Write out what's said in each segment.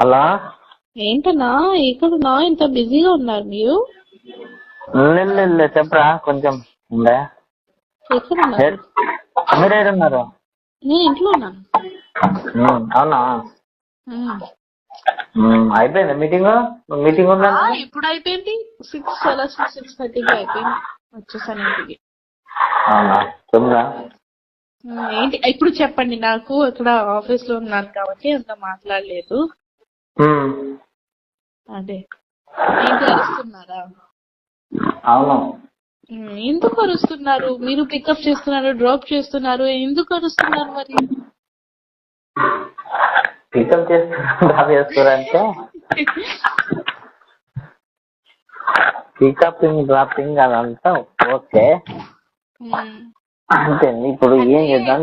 Hello? ఏంటన్నా ఎక్కడున్నా ఇంత బిజీగా ఉన్నారు మీరు? లేదు చెప్పరా కొంచెం ఉండే. నేను ఇంట్లో ఉన్నాను అవునా? అయిపోయిందా మీటింగ్? మీటింగ్ ఉందా? ఆ, ఎప్పుడు అయిపోయింది. సిక్స్ అలా సిక్స్ సిక్స్ థర్టీకి అయిపోయింది. వచ్చేసాను ఇంటికి అవునా ఏంటి ఇప్పుడు చెప్పండి నాకు ఇక్కడ ఆఫీస్లో ఉన్నాను కాబట్టి అంత మాట్లాడలేదు. అదే. అరుస్తున్నారా? ఎందుకు అరుస్తున్నారు? మీరు పికప్ చేస్తున్నారు డ్రాప్ చేస్తున్నారు ఎందుకు అరుస్తున్నారు మరి? పికప్ చేస్తున్నా చేస్తారంటే పికపింగ్ డ్రాపింగ్ అదంతా ఓకే. అంతే ఇప్పుడు ఏం చేద్దాం?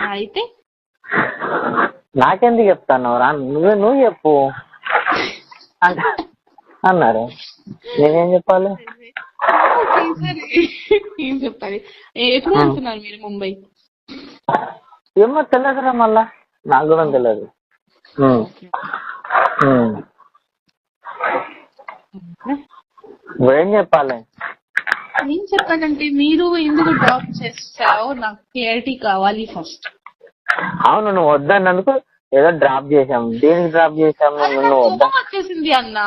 అయితే నాకెందుకు చెప్తాను రా నువ్వే నువ్వు చెప్పు. అన్న- అన్నారు నేనేం చెప్పాలి? ఏం చెప్పాలి? ఏ- ఎప్పుడు వెళ్తున్నారు మీరు ముంబై? ఏమో తెలియదురా మళ్ళా. నాకు కూడా తెలియదు. నువ్వేం చెప్పాలి? ఏం చెప్పాలంటే మీరు ఎందుకు డ్రాప్ చేస్తారో నాకు క్లారిటీ కావాలి ఫస్ట్ అవును నువ్వు వద్దన్నందుకు ఏదో డ్రాప్ చేసాం దేనికి డ్రాప్ చేసాము నువ్వు వద్దా వచ్చేసింది అన్న.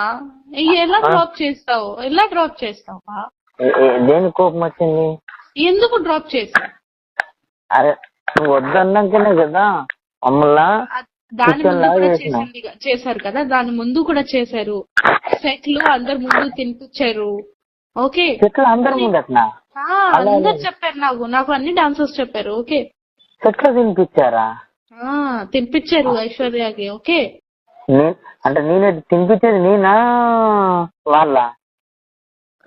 ఎలా డ్రాప్ చేస్తావు? ఎలా డ్రాప్ చేస్తావా? దేనికి కోపం వచ్చింది? ఎందుకు డ్రాప్ చేసావు అరే నువ్వు వద్దన్నాకనే కదా మమ్మల్ని దాని ముందు కూడా. చేసింది చేశారు కదా? దాని ముందు కూడా చేశారు. సెట్లు అందరు ముందు తినిపించారు. ఓకే. చెట్లు అందరి అందరు చెప్పారు నాకు. నాకు అన్ని డాన్సర్స్ చెప్పారు. ఓకే. చెట్లు తినిపించారా? ఆ తినిపించారు ఐశ్వర్యకి. ఓకే. అంటే నేనే తినిపించేది నేనా? వాళ్ళ?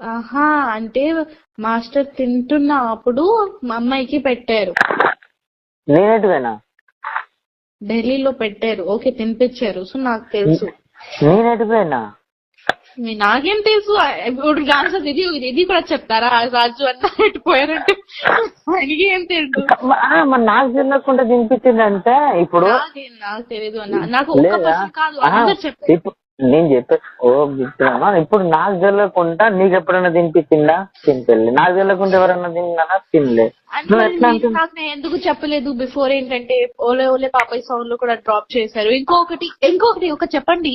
ఆహా అంటే మాస్టర్ తింటున్న అప్పుడు మా అమ్మాయికి పెట్టారు. నేనేటివేనా? ఢిల్లీలో పెట్టారు. ఓకే తినిపించారు. సో నాకు తెలుసు. నేనేటిపోయినా మీ- నాకేం తెలుసు. ఇప్పుడు డాన్సర్ ఇది ఇది కూడా చెప్తారా? రాజు అన్న పెట్టిపోయారంటే ఆయనకి ఏం తెలుసు మరి నాకు తెలియకుండా తినిపించిందంటే ఇప్పుడు నాకేం తెలియదు అన్న. నాకు కాదు. అందరు చెప్పారు. నేను చెప్పే ఓ ఇప్పుడు నాకు తెలియకుండా నీకు ఎప్పుడైనా తినిపించిందా? తినిపెళ్ళి నాకు తెలియకుండా ఎవరైనా తిన్నానా తినలే నాకు నేను ఎందుకు చెప్పలేదు? బిఫోర్ ఏంటంటే ఓలే ఓలే పాపయ్య సౌండ్లో కూడా డ్రాప్ చేశారు. ఇంకొకటి ఇంకొకటి ఒక చెప్పండి.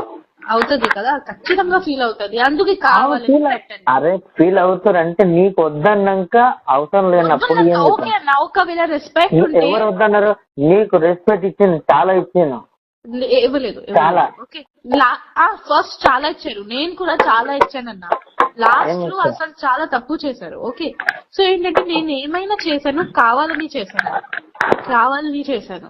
అవుతది కదా ఖచ్చితంగా ఫీల్ అవుతది. అందుకే పెట్టాను అరే ఫీల్ అవుతారంటే నీకు వద్దన్నాక అవసరం లేనప్పుడు ఒకవేళ రెస్పెక్ట్ ఎవరు వద్దన్నారు? నీకు రెస్పెక్ట్ ఇచ్చింది చాలా ఇచ్చాను ఇవ్వలేదు చాలా. ఓకే. ఫస్ట్ చాలా ఇచ్చారు. నేను కూడా చాలా ఇచ్చానన్న. లాస్ట్లో? అసలు చాలా తప్పు చేశారు. ఓకే. సో ఏంటంటే నేను ఏమైనా చేశాను కావాలని చేశాను. కావాలని చేశాను.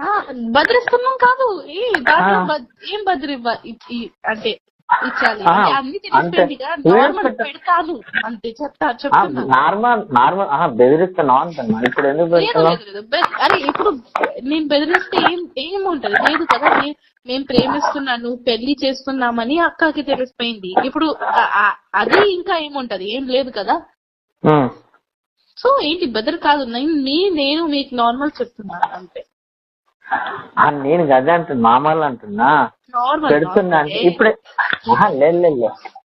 ఆ, బెదిరిస్తున్నాం కాదు. ఏ దాంట్లో ఏం బదిరి అంటే ఇచ్చాలి. ఆ, అంటే అన్ని అంతే. తెలిసిపోయిందిగా నార్మల్ పెడతాను. అంతే చెప్తా చెప్తున్నా. నార్మల్ నార్మల్ బెదిరిస్తున్నావు అంటున్నా ఇప్పుడు ఎందుకు లేదు పెడుతున్నావు లేదు. లేదు బె- అరే ఇప్పుడు నేను బెదిరిస్తే ఏం ఏముంటది? లేదు కదా నే- నేను ప్రేమిస్తున్నాను పెళ్ళి చేస్తున్నామని అక్కకి తెలిసిపోయింది. ఇప్పుడు ఆ- ఆ- అది ఇంకా ఏముంటది? ఏం లేదు కదా. సో ఏంటి బెదర్ కాదు. నేను మీ- నేను మీకు నార్మల్ చెప్తున్నాను అంతే. నేను గదే అంటున్నా మామూలు అంటున్నా. పెడుతున్నా అంటే ఇప్పుడే లేదు లేదు.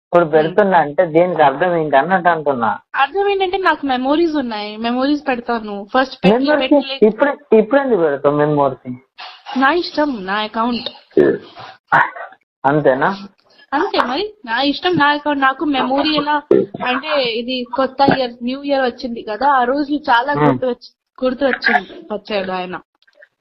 ఇప్పుడు పెడుతున్నా అంటే దీనికి అర్థం ఏంటి అన్నట్టు అంటున్నా. అర్థం ఏంటంటే నాకు మెమోరీస్ ఉన్నాయి. మెమోరీస్ పెడతాను. ఫస్ట్ ఇప్పుడు ఇప్పుడు ఎందుకు పెడతావు మెమోరీస్ నా ఇష్టం నా అకౌంట్ అంతేనా? అంతే మరి. నా ఇష్టం నా అకౌంట్ నాకు మెమోరీ ఎలా అంటే ఇది కొత్త ఇయర్ న్యూ ఇయర్ వచ్చింది కదా ఆ రోజు చాలా గుర్తు వచ్చి గుర్తు వచ్చింది వచ్చాడు ఆయన.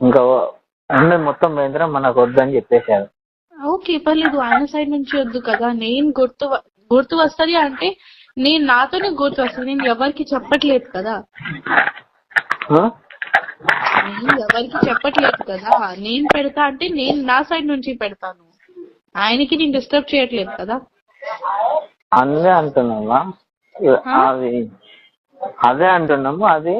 ఇంకా ఉన్నది మొత్తం పోయిందిరా మనకు వద్దని చెప్పేశారు. ఓకే పర్లేదు ఆయన సైడ్ నుంచి వద్దు కదా. నేను గుర్తు గుర్తు వస్తది అంటే నేను నాతోనే గుర్తు వస్తుంది. నేను ఎవరికి చెప్పట్లేదు కదా? నేను ఎవరికి చెప్పట్లేదు కదా. నేను పెడతా అంటే నేను నా సైడ్ నుంచి పెడతాను. ఆయనకి నేను డిస్టర్బ్ చేయట్లేదు కదా. అదే అంటున్నావా? అది అదే అంటున్నాము అది.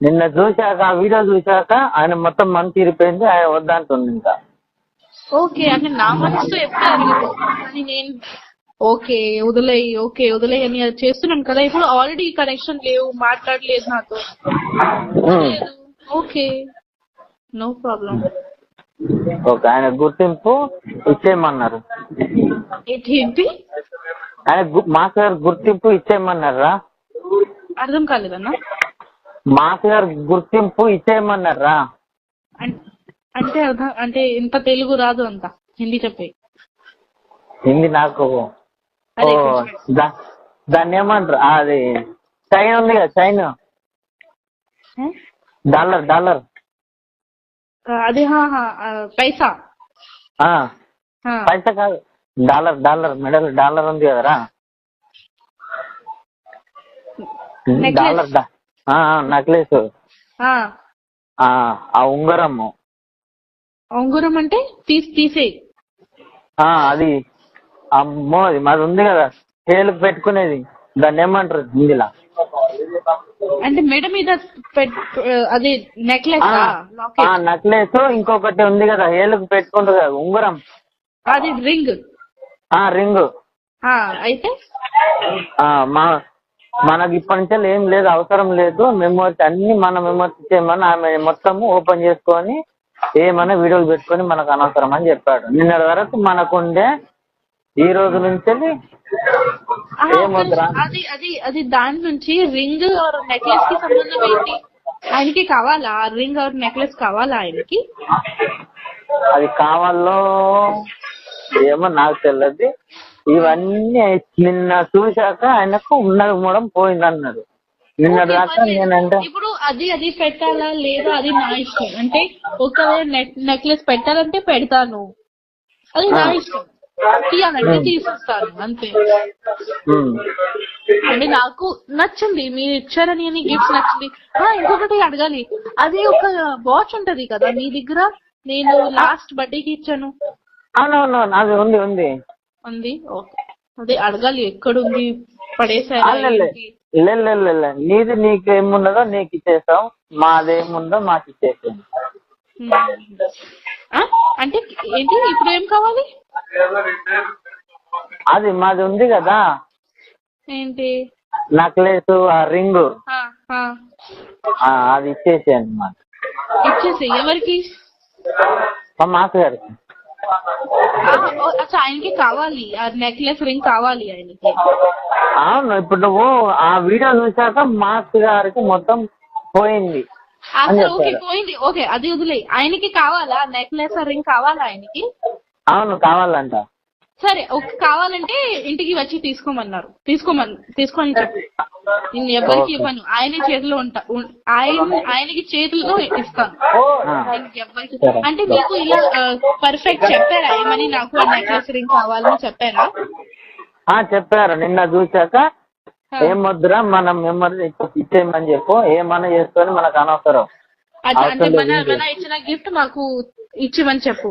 నిన్న చూశాక ఆ వీడియో చూశాక ఆయన మొత్తం మనసు ఇరిపోయింది ఆయన వద్దంటుంది ఇంకా. ఓకే అంటే నా ఎప్పుడు కానీ నేను ఓకే వదిలేయి ఓకే వదిలేయి అని అది చేస్తున్నాను కదా. ఇప్పుడు ఆల్రెడీ కనెక్షన్ లేవు మాట్లాడలేదు నాతో. లేదు. ఓకే. నో ప్రాబ్లం ఓకే ఆయన గుర్తింపు ఇచ్చేయమన్నారు. ఏంటి ఆయన గు- మాస్ గారు గుర్తింపు ఇచ్చేయమన్నారా? అర్థం కాలేదన్నా? మాస్ గారు గుర్తింపు ఇచ్చేయమన్నారా? అంటే అర్థం అంటే ఇంత తెలుగు రాదు అంత హిందీ చెప్పే హిందీ నాకు దాన్ని ఏమంటారు? అది చైన్ ఉంది కదా చైన్? Dollar dollar. అదే పైసా. పైసా కాదు డాలర్ డాలర్ మెడల్ డాలర్ ఉంది కదరా. Dollar necklace. ఆ, ఉంగరము. ఉంగురం అంటే తీసి తీసేయి ఆ అది. అమ్మో అది మాది ఉంది కదా. చేలకు పెట్టుకునేది. దాన్ని ఏమంటారు హిందీలా అంటే మెడ మీద అది నెక్లెస్? నెక్లెస్ ఇంకొకటి ఉంది కదా ఏలుకు పెట్టుకుంటారు కదా ఉంగరం. అది రింగ్. రింగ్. అయితే? మా మనకి ఇప్పటి నుంచి ఏం లేదు అవసరం లేదు. మెమోరీస్ అన్ని మన మెమోరీస్ ఇచ్చేయమని ఆమె మొత్తం ఓపెన్ చేసుకొని ఏమైనా వీడియోలు పెట్టుకొని మనకు అనవసరం అని చెప్పాడు. నిన్నటి వరకు మనకుండే ఈ రోజు నుంచి? అది అది అది దాని నుంచి రింగ్ ఆర్ నెక్లెస్కి సంబంధం ఏంటి? ఆయనకి కావాలా? రింగ్ ఆర్ నెక్లెస్ కావాలా ఆయనకి? అది కావాలో ఏమో నాకు తెలియదు ఇవన్నీ నిన్న చూశాక ఆయనకు ఉన్నది మూడం పోయింది అన్నాడు నిన్న దాకా నేనంటే ఇప్పుడు అది అది పెట్టాలా లేదా అది నా ఇష్టం? అంటే ఒకవేళ నెక్లెస్ పెట్టాలంటే పెడతాను. అది నా ఇష్టం. తీయాలంటే తీసేస్తాను అంతే. అంటే నాకు నచ్చింది మీరు ఇచ్చారని అని గిఫ్ట్స్ నచ్చింది. ఇంకొకటి అడగాలి. అది ఒక వాచ్ ఉంటది కదా మీ దగ్గర? నేను లాస్ట్ బర్త్డేకి ఇచ్చాను. అవునవును అది ఉంది ఉంది. ఉంది. ఓకే. అదే అడగాలి ఎక్కడుంది? పడేసారా. నీది నీకు ఏమున్నదో నీకు ఇచ్చేస్తాం. మాదేముందో మాకు ఇచ్చేసాం? అంటే ఏంటి? ఇప్పుడు ఏం కావాలి? అది మాది ఉంది కదా. ఏంటి? నెక్లెస్ ఆ రింగ్. అది ఇచ్చేసేయండి మాకు. ఇచ్చేసి ఎవరికి? మా మాస్ గారికి అచ్చా ఆయనకి కావాలి. ఆ నెక్లెస్ రింగ్ కావాలి ఆయనకి. అవును ఇప్పుడు నువ్వు ఆ వీడియో చూశాక మాస్ గారికి మొత్తం పోయింది. అసలు ఓకే. పోయింది. ఓకే అది వదిలే ఆయనకి కావాలా? నెక్లెస్ రింగ్ కావాలా ఆయనకి? అవును కావాలంట. సరే ఓకే కావాలంటే ఇంటికి వచ్చి తీసుకోమన్నారు. తీసుకోమని తీసుకొని చెప్పు. నేను ఎవరికి. ఇవ్వను. ఆయన చేతిలో ఉంటా. ఆయన ఆయనకి చేతుల్లో ఇస్తాను. సరే. అంటే మీకు ఇలా పర్ఫెక్ట్ చెప్పారా? ఏమని నాకు నెక్లెస్ రింగ్ కావాలని చెప్పారా? ఆ, చెప్పారు. నిన్న చూశాక. ఏం వద్దురా మనం మెమరీ ఇచ్చేయమని చెప్పు. ఏమన్నా చేసుకొని మనకు అనవసరం. అంటే మన ఇచ్చిన గిఫ్ట్ మాకు ఇచ్చిమని చెప్పు.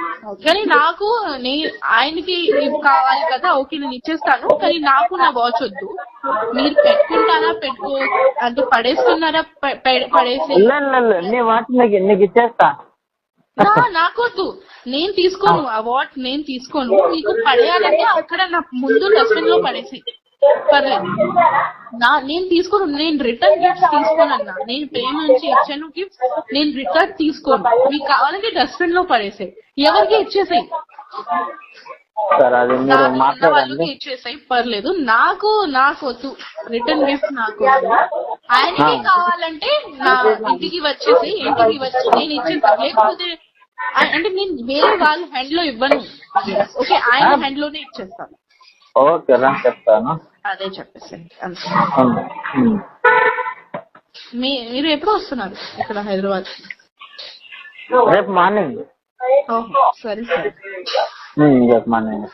కానీ నాకు నే ఆయనకి ఇవి కావాలి కదా ఓకే నేను ఇచ్చేస్తాను. కానీ నాకు నా వాచ్ వద్దు. మీరు పెట్టుకుంటారా పెట్టుకో అంటే పడేస్తున్నారా పడేసి? నీ నీకు ఇచ్చేస్తా. నా- నాకొద్దు. నేను తీసుకోను. ఆ వాచ్ నేను తీసుకోను. మీకు పడేయాలంటే అక్కడ నా ముందు డస్ట్బిన్లో పడేసి. నా నేను తీసుకోను నేను రిటర్న్ గిఫ్ట్స్ తీసుకోను అన్న నేను ప్రేమ నుంచి ఇచ్చాను గిఫ్ట్స్ నేను రిటర్న్ తీసుకోను. మీకు కావాలంటే డస్ట్బిన్లో పడేసే ఎవరికి ఇచ్చేసాయి? వాళ్ళకి ఇచ్చేసాయి పర్లేదు. నాకు నాకు వద్దు. రిటర్న్ గిఫ్ట్ నాకు ఆయనకి. కావాలంటే నా ఇంటికి వచ్చేసి ఇంటికి వచ్చి నేను ఇచ్చేస్తాను లేకపోతే అంటే నేను వేరే వాళ్ళ హ్యాండ్లో ఇవ్వను. ఓకే ఆయన హ్యాండ్లోనే ఇచ్చేస్తాను. ఓకే రా చెప్తాను. అదే చెప్పేసండి ఉమ్. మీ మీరు ఎప్పుడు వస్తున్నారు ఇక్కడ హైదరాబాద్? రేపు మార్నింగ్. ఓహో సరే సరే. రేపు మార్నింగ్.